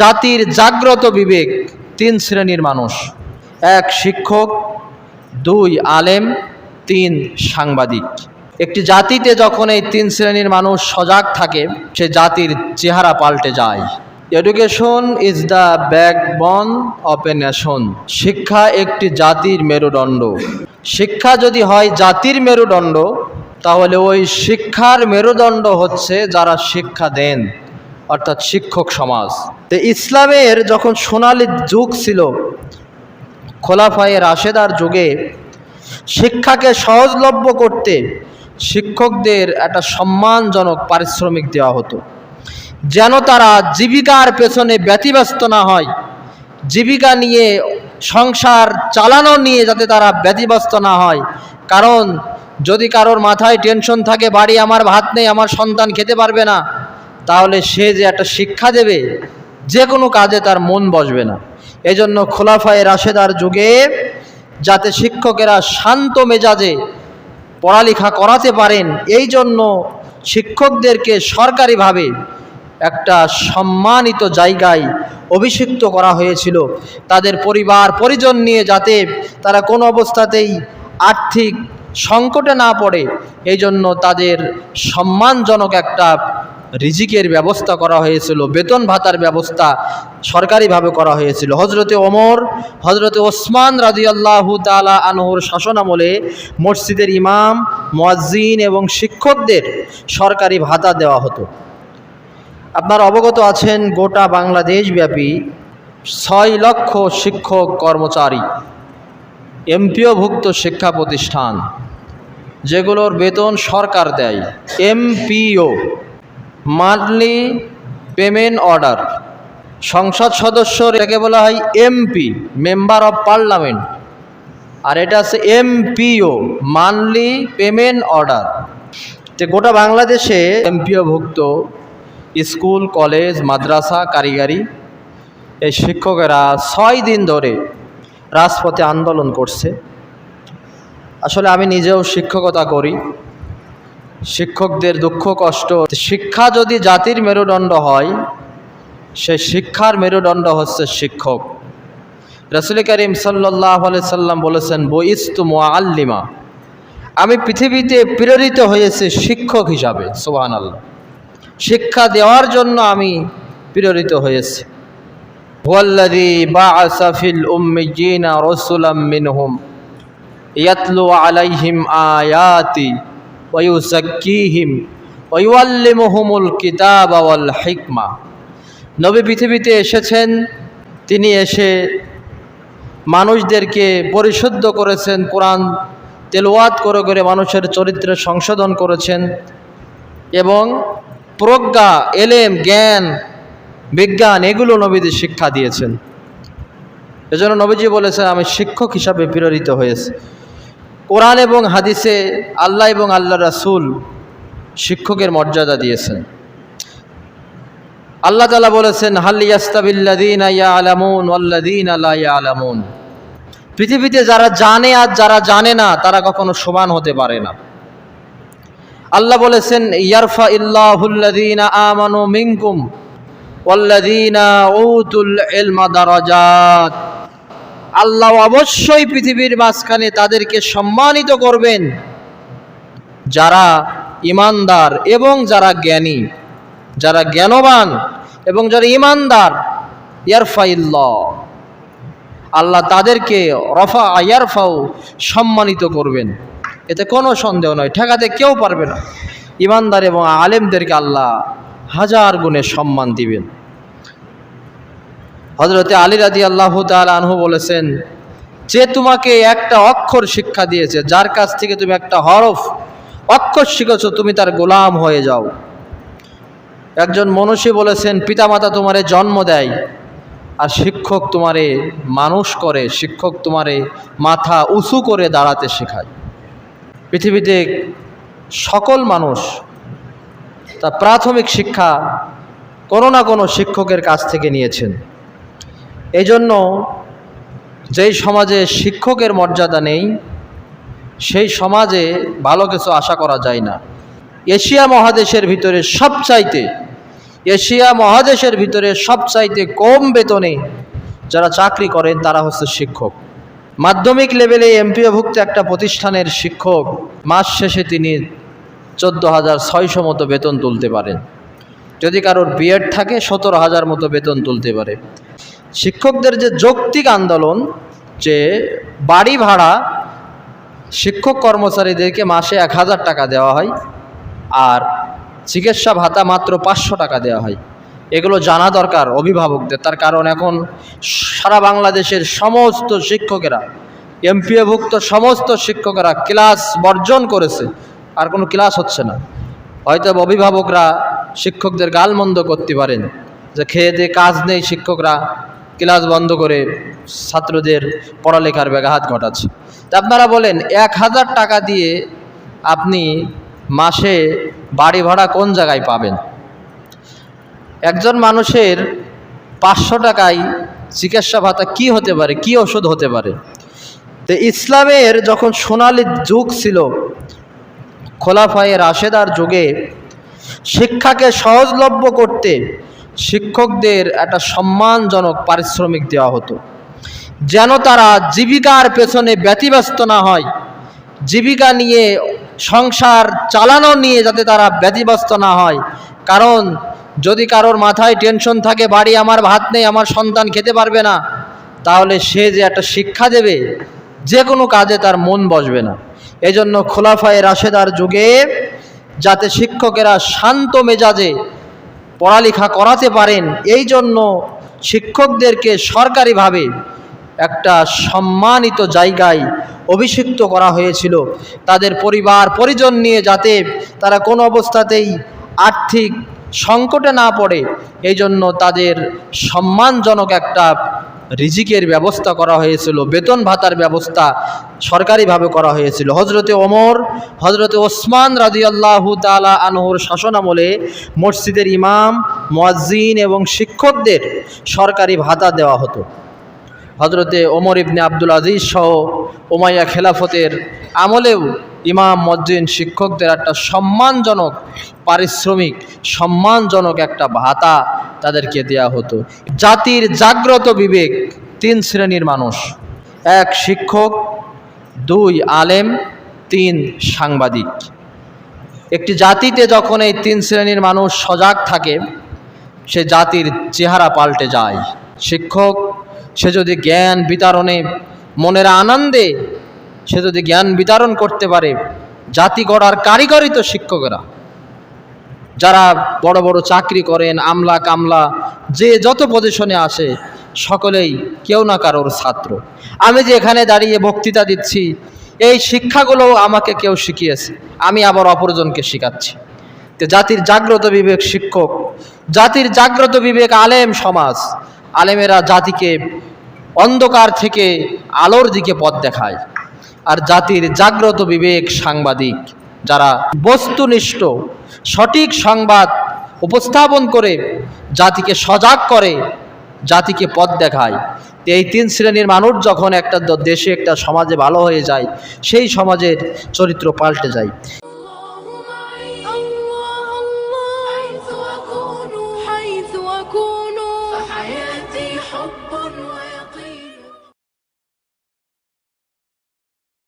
জাতির জাগ্রত বিবেক তিন শ্রেণির মানুষ। এক শিক্ষক, দুই আলেম, তিন সাংবাদিক। একটি জাতিতে যখন এই তিন শ্রেণির মানুষ সজাগ থাকে, সে জাতির চেহারা পাল্টে যায়। Education is the backbone of a nation শিক্ষা একটি জাতির মেরুদণ্ড। শিক্ষা যদি হয় জাতির মেরুদণ্ড, তাহলে ওই শিক্ষার মেরুদণ্ড হচ্ছে যারা শিক্ষা দেন। অর্থাৎ শিক্ষক সমাজ। তো ইসলামের যখন সোনালি যুগ ছিল, খোলাফায়ে রাশেদার যুগে শিক্ষাকে সহজলভ্য করতে শিক্ষকদের একটা সম্মানজনক পারিশ্রমিক দেওয়া হতো। যেন তারা জীবিকার পেছনে ব্যতিব্যস্ত না হয়, জীবিকা নিয়ে, সংসার চালানো নিয়ে যাতে তারা ব্যতিব্যস্ত না হয়। কারণ যদি কারোর মাথায় টেনশন থাকে, বাড়ি আমার ভাত নেই, আমার সন্তান খেতে পারবে না তাহলে সে যে একটা শিক্ষা দেবে, যে কোনো কাজে তার মন বসবে না। এজন্য খোলাফায়ে রাশেদার যুগে যাতে শিক্ষকেরা শান্ত মেজাজে পড়ালেখা করাতে পারেন এই জন্য শিক্ষকদেরকে সরকারিভাবে একটা সম্মানিত জায়গায় অভিষিক্ত করা হয়েছিল। তাদের পরিবার, পরিজন নিয়ে যাতে তারা কোনো অবস্থাতেই আর্থিক সংকটে না পড়ে এই জন্য তাদের সম্মানজনক একটা রিজিকের ব্যবস্থা করা হয়েছিল, বেতন ভাতার ব্যবস্থা সরকারিভাবে করা হয়েছিল। হজরতে ওমর হজরতে ওসমান রাজিয়াল্লাহু তালা আনহুর শাসনামলে মসজিদের ইমাম, মুয়াজ্জিন এবং শিক্ষকদের সরকারি ভাতা দেওয়া হতো। আপনার অবগত আছেন, গোটা বাংলাদেশব্যাপী ছয় লক্ষ শিক্ষক কর্মচারী, এমপিওভুক্ত শিক্ষা প্রতিষ্ঠান, যেগুলোর বেতন সরকার দেয়, এমপিও। Monthly payment order. সংসদ সদস্য এটাকে বলা হয় এমপি, মেম্বার অফ পার্লামেন্ট। আর এটা আছে এমপিও, মান্থলি পেমেন্ট অর্ডার। যে গোটা বাংলাদেশে এমপিওভুক্ত স্কুল, কলেজ, মাদ্রাসা, কারিগরি, এই শিক্ষকেরা ছয় দিন ধরে রাজপথে আন্দোলন করছে। আসলে আমি নিজেও শিক্ষকতা করি। শিক্ষকদের দুঃখ, কষ্ট। শিক্ষা যদি জাতির মেরুদণ্ড হয় সে শিক্ষার মেরুদণ্ড হচ্ছে শিক্ষক। রসুল করিম সাল্লাহ সাল্লাম বলেছেন, বইস্তু আল্লিমা আমি পৃথিবীতে প্রেরিত হয়েছে শিক্ষক হিসাবে সোহান আল্লাহ শিক্ষা দেওয়ার জন্য আমি প্রেরিত হয়েছি। ওয়াল্লাদি বা আসাফিল উম্মিজিনা রসুলাম মিনহুম ইয়াতলু আলাইহিম আয়াতি। ওয়ুজাক্কিহিম ওয়ুয়াল্লিমুহুমুল কিতাব ওয়াল হিকমা। নবী পৃথিবীতে এসেছেন, তিনি এসে মানুষদেরকে পরিশুদ্ধ করেছেন, কোরআন তেলওয়াত করে করে মানুষের চরিত্রে সংশোধন করেছেন এবং প্রজ্ঞা, এলেম, জ্ঞান, বিজ্ঞান এগুলো নবীদের শিক্ষা দিয়েছেন। এজন্য নবীজি বলেছেন, আমি শিক্ষক হিসাবে প্রেরিত হয়েছে। কোরআন এবং হাদিসে আল্লাহ এবং আল্লাহ রাসুল শিক্ষকের মর্যাদা দিয়েছেন। আল্লাহ তালা বলেছেন হাল্লিয়াস্তাবিল্লাদিন আয়া আলামুন আল্লাদিন আল্লাহ আলামুন পৃথিবীতে যারা জানে আর যারা জানে না, তারা কখনো সমান হতে পারে না। আল্লাহ বলেছেন, ইয়ারফা ইল্লাহুল্লাদিন আমানু মিনকুম ওয়াল্লাদিনা উতুল ইলমা দারাজাত। আল্লাহ অবশ্যই পৃথিবীর মাঝখানে তাদেরকে সম্মানিত করবেন। যারা ইমানদার এবং যারা জ্ঞানী, যারা জ্ঞানবান এবং যারা ইমানদার, ইয়ারফাইল্লাহ, আল্লাহ তাদেরকে রফা ইয়ারফাও সম্মানিত করবেন। এতে কোনো সন্দেহ নয়, ঠেকাতে কেউ পারবে না। ইমানদার এবং আলেমদেরকে আল্লাহ হাজার গুণে সম্মান দিবেন। হজরতে আলী রাজি আল্লাহ আনহু বলেছেন, যে তোমাকে একটা অক্ষর শিক্ষা দিয়েছে, যার কাছ থেকে তুমি একটা হরফ অক্ষর শিখেছ, তুমি তার গোলাম হয়ে যাও। একজন মনীষী বলেছেন, পিতামাতা তোমারে জন্ম দেয়, আর শিক্ষক তোমারে মানুষ করে, শিক্ষক তোমারে মাথা উঁচু করে দাঁড়াতে শেখায়। পৃথিবীতে সকল মানুষ তা প্রাথমিক শিক্ষা কোনো না কোনো শিক্ষকের কাছ থেকে নিয়েছেন। এই জন্য যেই সমাজে শিক্ষকের মর্যাদা নেই, সেই সমাজে ভালো কিছু আশা করা যায় না। এশিয়া মহাদেশের ভিতরে সবচাইতে, এশিয়া মহাদেশের ভিতরে সবচাইতে কম বেতনে যারা চাকরি করেন, তারা হচ্ছে শিক্ষক। মাধ্যমিক লেভেলে এমপিওভুক্ত একটা প্রতিষ্ঠানের শিক্ষক, মাস শেষে তিনি চোদ্দ হাজার ছয়শো মতো বেতন তুলতে পারেন। যদি কারোর বিএড থাকে, সতেরো হাজার মতো বেতন তুলতে পারে। শিক্ষকদের যে যৌক্তিক আন্দোলন, যে বাড়ি ভাড়া শিক্ষক কর্মচারীদেরকে মাসে এক হাজার টাকা দেওয়া হয় আর চিকিৎসা ভাতা মাত্র পাঁচশো টাকা দেওয়া হয়, এগুলো জানা দরকার অভিভাবকদের। তার কারণ এখন সারা বাংলাদেশের সমস্ত শিক্ষকেরা, এমপিএভুক্ত সমস্ত শিক্ষকেরা ক্লাস বর্জন করেছে, আর কোনো ক্লাস হচ্ছে না। হয়তো অভিভাবকরা শিক্ষকদের গালমন্দ করতে পারেন, যে খেয়ে দিয়ে কাজ নেই শিক্ষকরা। ক্লাস বন্ধ করে ছাত্রদের পড়ালেখার ব্যাঘাত ঘটাচ্ছে। তা আপনারা বলেন, এক হাজার টাকা দিয়ে আপনি মাসে বাড়ি ভাড়া কোন জায়গায় পাবেন? একজন মানুষের পাঁচশো টাকায় চিকিৎসা ভাতা কি হতে পারে, কি ওষুধ হতে পারে? তো ইসলামের যখন সোনালি যুগ ছিল, খোলাফায়ে রাশেদার যুগে শিক্ষাকে সহজলভ্য করতে শিক্ষকদের একটা সম্মানজনক পারিশ্রমিক দেওয়া হতো। যেন তারা জীবিকার পেছনে ব্যতিব্যস্ত না হয়, জীবিকা নিয়ে, সংসার চালানো নিয়ে যাতে তারা ব্যতিব্যস্ত না হয়। কারণ, যদি কারোর মাথায় টেনশন থাকে, বাড়ি আমার ভাত নেই, আমার সন্তান খেতে পারবে না, তাহলে সে যে একটা শিক্ষা দেবে, যে কোনো কাজে তার মন বসবে না। এজন্য খোলাফায়ে রাশেদার যুগে যাতে শিক্ষকেরা শান্ত মেজাজে পড়ালেখা করাতে পারেন, এই জন্য শিক্ষকদেরকে সরকারিভাবে একটা সম্মানিত জায়গায় অভিষিক্ত করা হয়েছিল। তাদের পরিবার, পরিজন নিয়ে যাতে তারা কোনো অবস্থাতেই আর্থিক সংকটে না পড়ে, এই জন্য তাদের সম্মানজনক একটা রিজিকের ব্যবস্থা করা হয়েছিল, বেতন ভাতার ব্যবস্থা সরকারিভাবে করা হয়েছিল। হজরতে ওমর হজরতে ওসমান রাজিয়াল্লাহু তালা আনহুর শাসনামলে মসজিদের ইমাম, মুয়াজ্জিন এবং শিক্ষকদের সরকারি ভাতা দেওয়া হতো। হজরতে ওমর ইবনে আব্দুল আজিজ সহ ওমাইয়া খেলাফতের আমলেও ইমাম মজ্জিন শিক্ষকদের একটা সম্মানজনক, পারিশ্রমিক সম্মানজনক একটা ভাতা তাদেরকে দেয়া হতো। জাতির জাগ্রত বিবেক তিন শ্রেণির মানুষ। এক শিক্ষক, দুই আলেম, তিন সাংবাদিক। একটি জাতিতে যখন এই তিন শ্রেণির মানুষ সজাগ থাকে, সে জাতির চেহারা পাল্টে যায়। শিক্ষক, সে যদি জ্ঞান বিতরণে মনের আনন্দে, সে যদি জ্ঞান বিতরণ করতে পারে, জাতি গড়ার কারিগরই তো শিক্ষকেরা। যারা বড় বড় চাকরি করেন, আমলা কামলা, যে যত পজিশনে আসে, সকলেই কেউ না কারোর ছাত্র। আমি যে এখানে দাঁড়িয়ে বক্তৃতা দিচ্ছি, এই শিক্ষাগুলো আমাকে কেউ শিখিয়েছে। আমি আবার অপরজনকে শেখাচ্ছি। তো জাতির জাগ্রত বিবেক শিক্ষক, জাতির জাগ্রত বিবেক আলেম সমাজ, আলেমেরা জাতিকে অন্ধকার থেকে আলোর দিকে পথ দেখায়। আর জাতির জাগ্রত বিবেক সাংবাদিক, যারা বস্তুনিষ্ঠ সঠিক সংবাদ উপস্থাপন করে জাতিকে সজাগ করে, জাতিকে পথ দেখায়। তো এই তিন শ্রেণির মানুষ যখন একটা দেশে, একটা সমাজে ভালো হয়ে যায়, সেই সমাজের চরিত্র পাল্টে যায়।